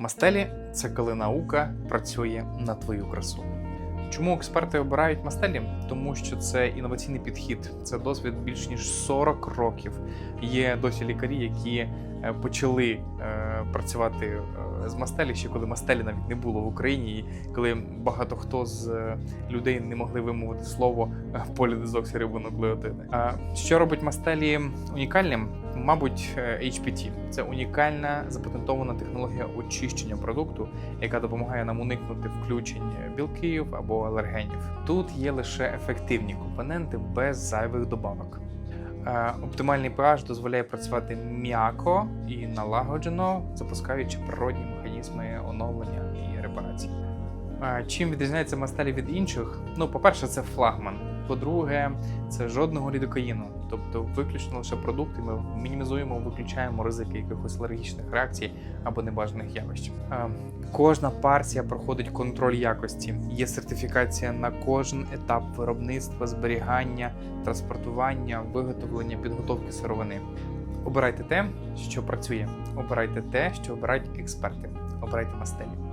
Мастелі це коли наука працює на твою красу. Чому експерти обирають мастелі? Тому що це інноваційний підхід, це досвід більш ніж 40 років. Є досі лікарі, які е, почали е, працювати е, з мастелі ще коли мастелі навіть не було в Україні, і коли багато хто з людей не могли вимовити слово полідезоксирибонуклеотиди. А що робить мастелі унікальним? Мабуть, е, HPT – це унікальна запатентована технологія очищення продукту, яка допомагає нам уникнути включень білків або алергенів. Тут є лише ефективні компоненти без зайвих добавок. Е, Оптимальний pH дозволяє працювати м'яко і налагоджено, запускаючи природні механізми оновлення і репарації. Чим відрізняється мастелі від інших? Ну, по-перше, це флагман. По-друге, це жодного лідокаїну, тобто виключно лише продукти. Ми мінімізуємо, виключаємо ризики якихось алергічних реакцій або небажаних явищ. Кожна партія проходить контроль якості. Є сертифікація на кожен етап виробництва, зберігання, транспортування, виготовлення, підготовки сировини. Обирайте те, що працює. Обирайте те, що обирають експерти. Обирайте мастелі.